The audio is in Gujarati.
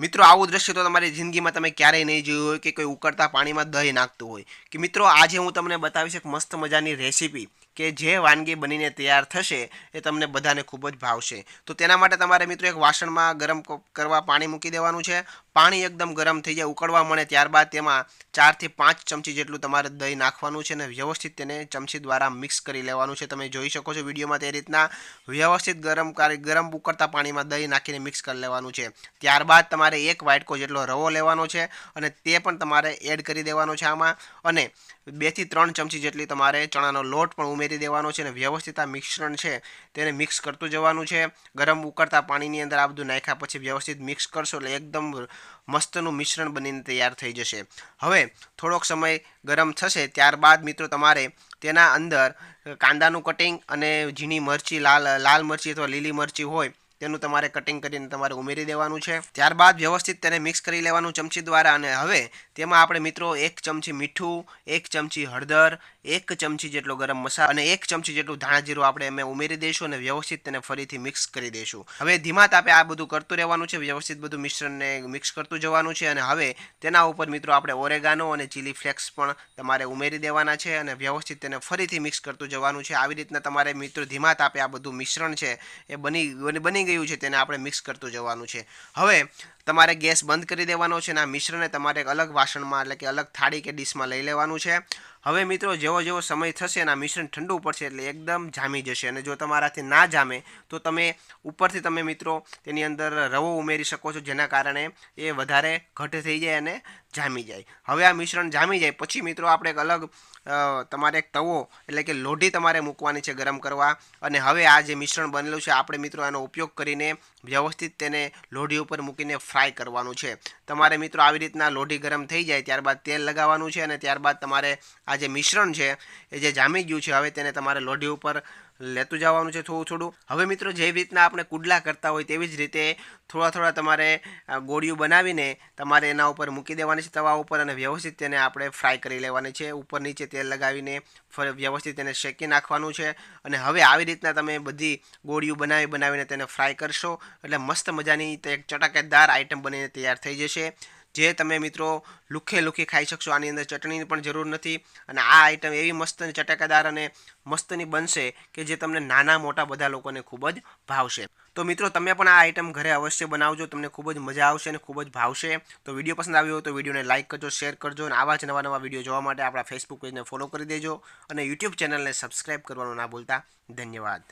મિત્રો, આવું દ્રશ્ય તો તમારી જિંદગીમાં તમે ક્યારેય નહીં જોયું હોય કે કોઈ ઉકળતા પાણીમાં દહીં નાખતું હોય. કે મિત્રો, આજે હું તમને બતાવીશ એક મસ્ત મજાની રેસીપી કે જે વાનગી બનીને તૈયાર થશે એ તમને બધાને ખૂબ જ ભાવશે. તો તેના માટે તમારે મિત્રો એક વાસણમાં ગરમ કરવા પાણી મૂકી દેવાનું છે. પાણી એકદમ ગરમ થઈ જાય, ઉકળવા મળે ત્યારબાદ તેમાં ચારથી પાંચ ચમચી જેટલું તમારે દહીં નાખવાનું છે અને વ્યવસ્થિત તેને ચમચી દ્વારા મિક્સ કરી લેવાનું છે. તમે જોઈ શકો છો વિડીયોમાં તે રીતના વ્યવસ્થિત ગરમ ગરમ ઉકળતા પાણીમાં દહીં નાખીને મિક્સ કરી લેવાનું છે. ત્યારબાદ તમારે એક વાટકો જેટલો રવો લેવાનો છે અને તે પણ તમારે એડ કરી દેવાનો છે આમાં. અને બેથી ત્રણ ચમચી જેટલી તમારે ચણાનો લોટ પણ ઉમેરી દેવાનો છે અને વ્યવસ્થિત આ મિશ્રણ છે તેને મિક્સ કરતું જવાનું છે. ગરમ ઉકળતા પાણીની અંદર આ બધું નાખ્યા પછી વ્યવસ્થિત મિક્સ કરશો એટલે એકદમ મસ્તનું મિશ્રણ બનીને તૈયાર થઈ જશે. હવે થોડોક સમય ગરમ થશે ત્યારબાદ મિત્રો તમારે તેના અંદર કાંદાનું કટિંગ અને ઝીણી મરચી, લાલ લાલ મરચી અથવા લીલી મરચી હોય તેનું તમારે કટિંગ કરીને તમારે ઉમેરી દેવાનું છે. ત્યારબાદ વ્યવસ્થિત તેને મિક્સ કરી લેવાનું ચમચી દ્વારા અને હવે તેમાં આપણે મિત્રો એક ચમચી મીઠું, એક ચમચી હળદર, એક ચમચી જેટલો ગરમ મસાલો અને એક ચમચી જેટલું ધાણા જીરું આપણે એમાં ઉમેરી દઈશું અને વ્યવસ્થિત તેને ફરીથી મિક્સ કરી દઈશું. હવે ધીમા તાપે આ બધું કરતું રહેવાનું છે, વ્યવસ્થિત બધું મિશ્રણને મિક્સ કરતું જવાનું છે અને હવે તેના ઉપર મિત્રો આપણે ઓરેગાનો અને ચીલી ફ્લેક્સ પણ તમારે ઉમેરી દેવાના છે અને વ્યવસ્થિત તેને ફરીથી મિક્સ કરતું જવાનું છે. આવી રીતના તમારે મિત્રો ધીમા તાપે આ બધું મિશ્રણ છે એ બની બની- ગયું છે તેને આપણે મિક્સ કરતું જવાનું છે. હવે તમારે ગેસ બંધ કરી દેવાનો છે અને આ મિશ્રણને તમારે અલગ વાસણમાં એટલે કે અલગ થાળી કે ડીશમાં લઈ લેવાનું છે. હવે મિત્રો, જેવો જેવો સમય થશે અને આ મિશ્રણ ઠંડુ પડશે એટલે એકદમ જામી જશે અને જો તમારાથી ના જામે, તો તમે ઉપરથી તમે મિત્રો તેની અંદર રવો ઉમેરી શકો છો, જેના કારણે એ વધારે ઘટ થઈ જાય અને જામી જાય. હવે આ મિશ્રણ જામી જાય, પછી મિત્રો આપણે એક અલગ તમારે એક તવો એટલે કે લોઢી તમારે મૂકવાની છે ગરમ કરવા. અને હવે આ જે મિશ્રણ બનેલું છે, આપણે મિત્રો એનો ઉપયોગ કરીને વ્યવસ્થિત તેને લોઢી ઉપર મૂકીને ફ્રાય કરવાનું છે. તમારે મિત્રો આવી રીતના લોઢી ગરમ થઈ જાય, ત્યારબાદ તેલ લગાવવાનું છે અને ત્યારબાદ તમારે આ જે મિશ્રણ છે, એ જે જામી ગયું છે, હવે તેને તમારે લોઢી ઉપર લેતું જવાનું છે થોડું થોડું. હવે મિત્રો જેવી રીતના આપણે કુડલા કરતા હોય તેવી જ રીતે થોડા થોડા તમારે ગોળીઓ બનાવીને તમારે એના ઉપર મૂકી દેવાની છે તવા ઉપર અને વ્યવસ્થિત તેને આપણે ફ્રાય કરી લેવાની છે. ઉપર નીચે તેલ લગાવીને વ્યવસ્થિત તેને શેકી નાખવાનું છે અને હવે આવી રીતના તમે બધી ગોળીઓ બનાવી, બનાવીને તેને ફ્રાય કરશો એટલે મસ્ત મજાની એક ચટાકેદાર આઈટમ બનીને તૈયાર થઈ જશે. જે તમે મિત્રો લુખે લુખી ખાઈ શકશો. આની અંદર ચટણીની પણ જરૂર નથી. અને આ આઈટમ એવી મસ્ત અને ચટાકેદાર અને મસ્તની બનશે કે જે તમને નાના મોટા બધા લોકોને ખૂબ જ ભાવશે. તો મિત્રો, તમે પણ આ આઈટમ ઘરે અવશ્ય બનાવજો. તમને ખૂબ જ મજા આવશે અને ખૂબ જ ભાવશે. તો વીડિયો પસંદ આવ્યો તો વિડીયોને લાઇક કરજો શેર કરજો અને આવા જ નવા નવા વીડિયો જોવા માટે આપણા ફેસબુક પેજને ફોલો કરી દેજો અને યુટ્યુબ ચેનલને સબસ્ક્રાઇબ કરવાનું ના ભૂલતા. ધન્યવાદ.